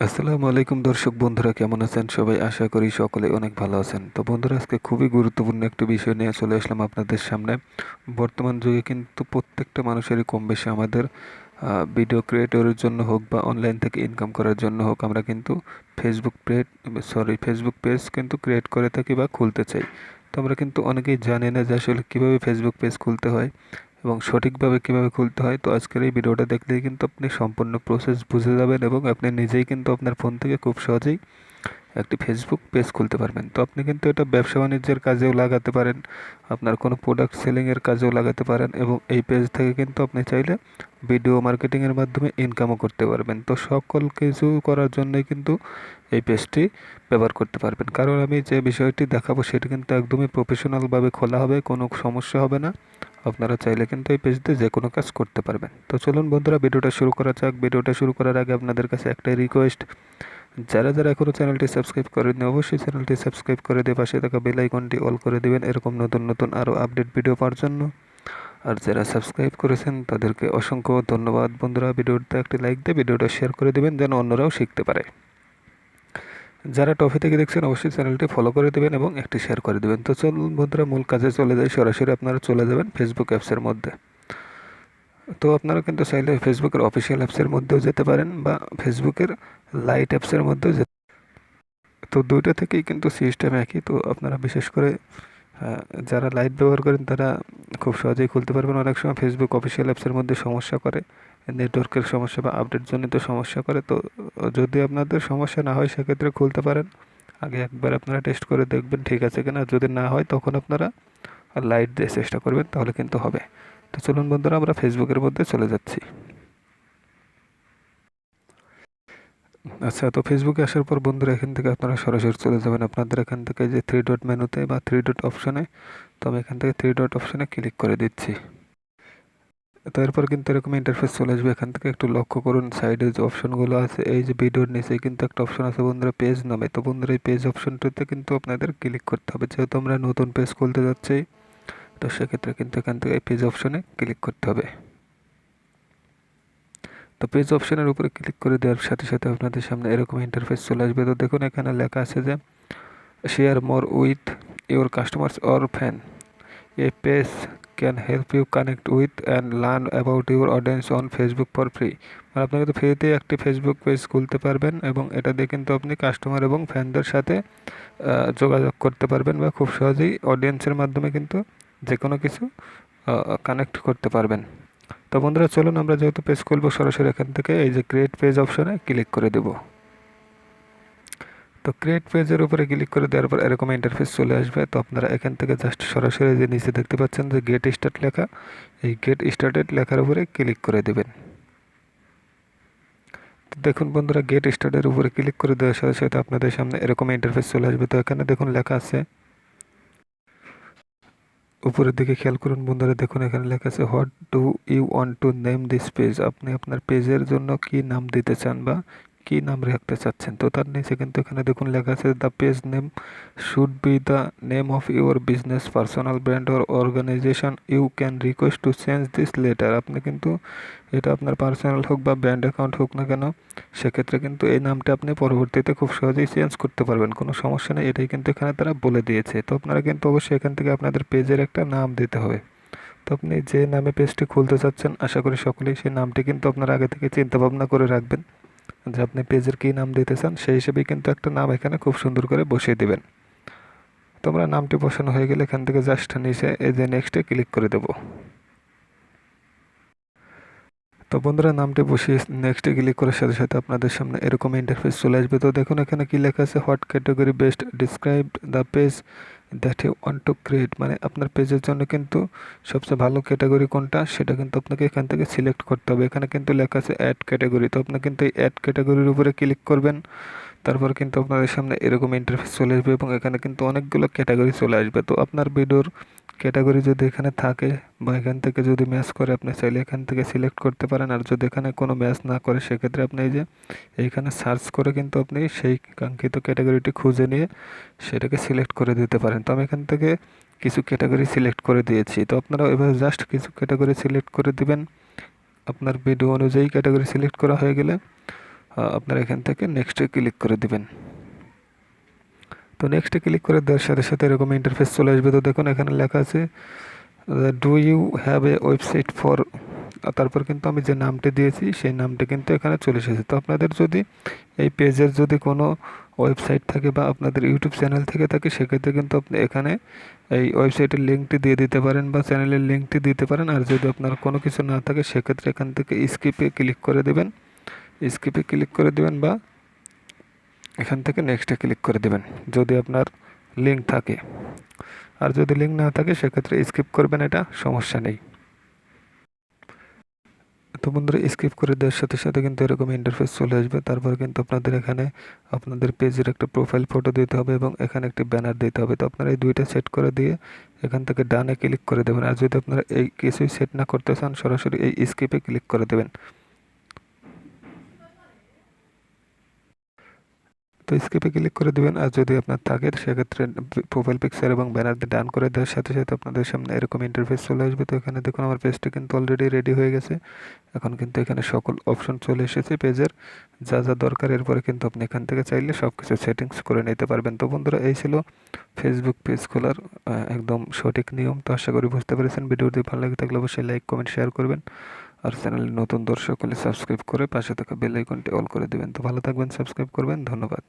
আসসালামু আলাইকুম দর্শক বন্ধুরা, কেমন আছেন সবাই? আশা করি সকলে অনেক ভালো আছেন। তো বন্ধুরা, আজকে খুবই গুরুত্বপূর্ণ একটি বিষয় নিয়ে চলে আসলাম আপনাদের সামনে। বর্তমান যুগে কিন্তু প্রত্যেকটা মানুষেরই কম বেশি আমাদের ভিডিও ক্রিয়েটরের জন্য হোক বা অনলাইন থেকে ইনকাম করার জন্য হোক, আমরা কিন্তু Facebook page sorry Facebook page কিন্তু ক্রিয়েট করে থাকি বা খুলতে চাই। তো আমরা কিন্তু অনেকেই জানি না যে আসলে কীভাবে ফেসবুক পেজ খুলতে হয়। এবং সঠিকভাবে কীভাবে খুলতে হয়, তো আজকের এই ভিডিওটা দেখলেই কিন্তু আপনি সম্পূর্ণ প্রসেস বুঝে যাবেন এবং আপনি নিজেই কিন্তু আপনার ফোন থেকে খুব সহজেই একটি ফেসবুক পেজ খুলতে পারবেন। তো আপনি কিন্তু এটা ব্যবসা বাণিজ্যের কাজেও লাগাতে পারেন, আপনার কোনো প্রোডাক্ট সেলিংয়ের কাজেও লাগাতে পারেন এবং এই পেজ থেকে কিন্তু আপনি চাইলে ভিডিও মার্কেটিংয়ের মাধ্যমে ইনকামও করতে পারবেন। তো সকল কিছু করার জন্যই কিন্তু এই পেজটি ব্যবহার করতে পারবেন। কারণ আমি যে বিষয়টি দেখাবো সেটি কিন্তু একদমই প্রফেশনালভাবে খোলা হবে, কোনো সমস্যা হবে না। আপনারা চাইলে কিন্তু এই পেজ দিয়ে যে কোনো কাজ করতে পারবেন। তো চলুন বন্ধুরা, ভিডিওটা শুরু করা যাক। ভিডিওটা শুরু করার আগে আপনাদের কাছে একটাই রিকোয়েস্ট যারা যারা এখনও চ্যানেলটি সাবস্ক্রাইব করেননি, অবশ্যই চ্যানেলটি সাবস্ক্রাইব করে দিয়ে পাশে থাকা বেল আইকনটি অল করে দেবেন। এরকম নতুন নতুন আরও আপডেট ভিডিও পাওয়ার জন্য। আর যারা সাবস্ক্রাইব করেছেন, তাদেরকে অসংখ্য ধন্যবাদ। বন্ধুরা, ভিডিওতে একটি লাইক দিয়ে ভিডিওটা শেয়ার করে দেবেন, যেন অন্যরাও শিখতে পারে। যারা টফি থেকে দেখছেন, অবশ্যই চ্যানেলটি ফলো করে দেবেন এবং একটি শেয়ার করে দেবেন। তো চলুন বন্ধুরা, মূল কাজে চলে যাই। সরাসরি আপনারা চলে যাবেন ফেসবুক অ্যাপসের মধ্যে। তো আপনারা কিন্তু চাইলে ফেসবুকের অফিসিয়াল অ্যাপসের মধ্যেও যেতে পারেন বা ফেসবুকের লাইট অ্যাপসের মধ্যেও যেতে তো দুইটা থেকেই কিন্তু সিস্টেম একই। তো আপনারা বিশেষ করে যারা লাইট ব্যবহার করেন, তারা খুব সহজেই খুলতে পারবেন। অনেক সময় ফেসবুক অফিসিয়াল অ্যাপসের মধ্যে সমস্যা করে নেটওয়ার্কের সমস্যা বা আপডেট জনিত সমস্যা করে। তো, যদি আপনাদের সমস্যা না হয়, সেক্ষেত্রে খুলতে পারেন। আগে একবার আপনারা টেস্ট করে দেখবেন ঠিক আছে কিনা। যদি না হয়, তখন আপনারা লাইট দিয়ে চেষ্টা করবেন, তাহলে কিন্তু হবে। তো চলুন বন্ধুরা, আমরা ফেসবুকের মধ্যে চলে যাচ্ছি। আচ্ছা তো ফেসবুকে আসার পর বন্ধুরা, এখান থেকে আপনারা সরাসরি চলে যাবেন। আপনাদের এখান থেকে যে থ্রি ডট মেনুতে বা থ্রি ডট অপশনে তো আমি এখান থেকে থ্রি ডট অপশনে ক্লিক করে দিচ্ছি। তো এরপর কিন্তু এরকম ইন্টারফেস চলে আসবে। এখান থেকে একটু লক্ষ্য করুন সাইডে যে অপশনগুলো আছে, এই যে ভিডিওর নিচে কিন্তু একটা অপশন আছে, বন্ধুরা পেজ নামে। তো বন্ধুরা এই পেজ অপশনটিতে কিন্তু আপনাদের ক্লিক করতে হবে। যেহেতু আমরা নতুন পেজ খুলতে যাচ্ছি, তো সেক্ষেত্রে কিন্তু এখান থেকে এই পেজ অপশনে ক্লিক করতে হবে। তো পেজ অপশনের উপরে ক্লিক করে দেওয়ার সাথে সাথে আপনাদের সামনে এরকম ইন্টারফেস চলে আসবে। তো দেখুন এখানে লেখা আছে যে share more with your customers or fan a page can help you connect with and learn about your audience on Facebook for free আর আপনি কিন্তু ফ্রিতে একটি ফেসবুক পেজ খুলতে পারবেন এবং এটা দিয়ে কিন্তু আপনি কাস্টমার এবং ফ্যানদের সাথে যোগাযোগ করতে পারবেন বা খুব সহজেই অডিয়েন্সের মাধ্যমে কিন্তু যে কোনো কিছু কানেক্ট করতে পারবেন। তো বন্ধুরা, চলুন আমরা যেহেতু পেজ খুলবো, সরাসরি এখান থেকে এই যে ক্রিয়েট পেজ অপশনে ক্লিক করে দেব। তো ক্রিয়েট পেজের উপরে ক্লিক করে দেওয়ার পর এরকম ইন্টারফেস চলে আসবে। তো আপনারা এখান থেকে জাস্ট সরাসরি যে নিচে দেখতে পাচ্ছেন যে গেট স্টার্ট লেখা, এই গেট স্টার্টেড লেখার উপরে ক্লিক করে দেবেন। দেখুন বন্ধুরা গেট স্টার্টের উপরে ক্লিক করে দেওয়ার সাথে সাথে আপনাদের সামনে এরকম ইন্টারফেস চলে আসবে। তো এখানে দেখুন লেখা আছে। উপরের দিকে খেয়াল করুন বন্ধুরা, দেখুন এখানে লেখা আছে what do you want to name this page আপনি আপনার পেজের জন্য কি নাম দিতে চান বা কি নাম রাখতে চাচ্ছেন? তো তার নিচে কিন্তু এখানে দেখুন লেখা আছে the page name should be the name of your business personal brand or organization you can request to change this letter আপনি কিন্তু এটা আপনার পার্সোনাল হোক বা ব্র্যান্ড অ্যাকাউন্ট হোক না কেন, সেক্ষেত্রে কিন্তু এই নামটা আপনি পরবর্তীতে খুব সহজেই চেঞ্জ করতে পারবেন। কোনো সমস্যা নেই, এটাই কিন্তু এখানে তারা বলে দিয়েছে। তো আপনারা কিন্তু অবশ্যই এখান থেকে আপনাদের পেজের একটা নাম দিতে হবে। তো আপনি যে নামে পেজটি খুলতে চাচ্ছেন, আশা করি সকলেই সেই নামটি কিন্তু আপনারা আগে থেকে চিন্তা ভাবনা করে রাখবেন। যে আপনি পেজের কী নাম দিতে চান, সেই হিসেবেই কিন্তু একটা নাম এখানে খুব সুন্দর করে বসিয়ে দেবেন। তোমরা নামটি বসানো হয়ে গেলে এখান থেকে জাস্ট নিচে এই যে নেক্সটে ক্লিক করে দেবো। তো বন্ধুরা, নামটি বসিয়ে নেক্সটে ক্লিক করার সাথে সাথে আপনাদের সামনে এরকম ইন্টারফেস চলে আসবে। তো দেখুন এখানে কি লেখা আছে what category best describe the page that you want to create মানে আপনার পেজের জন্য কিন্তু সবচেয়ে ভালো ক্যাটাগরি কোনটা, সেটা কিন্তু আপনাকে এখান থেকে সিলেক্ট করতে হবে। এখানে কিন্তু লেখা আছে অ্যাড ক্যাটাগরি তো আপনি কিন্তু এই অ্যাড ক্যাটাগরির উপরে ক্লিক করবেন, তারপর কিন্তু আপনাদের সামনে এরকম ইন্টারফেস চলে আসবে এবং এখানে কিন্তু অনেকগুলো ক্যাটাগরি চলে আসবে। তো আপনার ভিডিওর ক্যাটাগরি যদি এখানে থাকে বা এখান থেকে যদি ম্যাচ করে, আপনি চাইলে এখান থেকে সিলেক্ট করতে পারেন। আর যদি এখানে কোনো ম্যাচ না করে, সেক্ষেত্রে আপনি এই যে, এইখানে সার্চ করে কিন্তু আপনি সেই কাঙ্ক্ষিত ক্যাটাগরিটি খুঁজে নিয়ে সেটাকে সিলেক্ট করে দিতে পারেন। তো আমি এখান থেকে কিছু ক্যাটাগরি সিলেক্ট করে দিয়েছি। তো আপনারা এভাবে জাস্ট কিছু ক্যাটাগরি সিলেক্ট করে দিবেন। আপনার ভিডিও অনুযায়ী ক্যাটাগরি সিলেক্ট করা হয়ে গেলে আপনারা এখান থেকে নেক্সটে ক্লিক করে দিবেন। তো নেক্সটে ক্লিক করে দেওয়ার সাথে সাথে এরকম ইন্টারফেস চলে আসবে। তো দেখুন এখানে লেখা আছে do you have a website for তারপর কিন্তু আমি যে নামটি দিয়েছি, সেই নামটি কিন্তু এখানে চলে এসেছে। তো আপনাদের যদি এই পেজের যদি কোনো ওয়েবসাইট থাকে বা আপনাদের ইউটিউব চ্যানেল থেকে থাকে, সেক্ষেত্রে কিন্তু আপনি এখানে এই ওয়েবসাইটের লিঙ্কটি দিয়ে দিতে পারেন বা চ্যানেলের লিঙ্কটি দিতে পারেন। আর যদি আপনার কোনো কিছু না থাকে, সেক্ষেত্রে এখান থেকে স্কিপে ক্লিক করে দেবেন। স্কিপে ক্লিক করে দেবেন বা এখান থেকে নেক্সটে ক্লিক করে দেবেন। যদি আপনার লিঙ্ক থাকে। আর যদি লিঙ্ক না থাকে, সেক্ষেত্রে স্কিপ করবেন এটা, সমস্যা নেই। তো বন্ধুরা স্কিপ করে দেওয়ার সাথে সাথে কিন্তু এরকম ইন্টারফেস চলে আসবে। তারপর কিন্তু আপনাদের এখানে আপনাদের পেজের একটা প্রোফাইল ফটো দিতে হবে এবং এখানে একটি ব্যানার দিতে হবে। তো আপনারা এই দুইটা সেট করে দিয়ে এখান থেকে ডানে ক্লিক করে দেবেন। আর যদি আপনারা এই কিছুই সেট না করতে চান, সরাসরি এই স্কিপে ক্লিক করে দেবেন। তো স্কিপে ক্লিক করে দেবেন। আর যদি আপনার থাকে সেক্ষেত্রে প্রোফাইল পিকচার এবং ব্যানার ডান করে দেওয়ার সাথে সাথে আপনাদের সামনে এরকম ইন্টারফেস চলে আসবে। তো এখানে দেখুন, আমার পেজটা কিন্তু অলরেডি রেডি হয়ে গেছে। এখন কিন্তু এখানে সকল অপশন চলে এসেছে পেজের যা যা দরকার, এরপরে কিন্তু আপনি এখান থেকে চাইলে সব কিছু সেটিংস করে নিতে পারবেন। তো বন্ধুরা, এই ছিল ফেসবুক পেজ খোলার একদম সঠিক নিয়ম। তো আশা করি বুঝতে পেরেছেন। ভিডিওটি ভালো লাগে থাকলে অবশ্যই লাইক কমেন্ট শেয়ার করবেন। আর চ্যানেলে নতুন দর্শক হলে সাবস্ক্রাইব করে পাশে থাকা বেল আইকনটি অল করে দেবেন। তো ভালো থাকবেন, সাবস্ক্রাইব করবেন, ধন্যবাদ।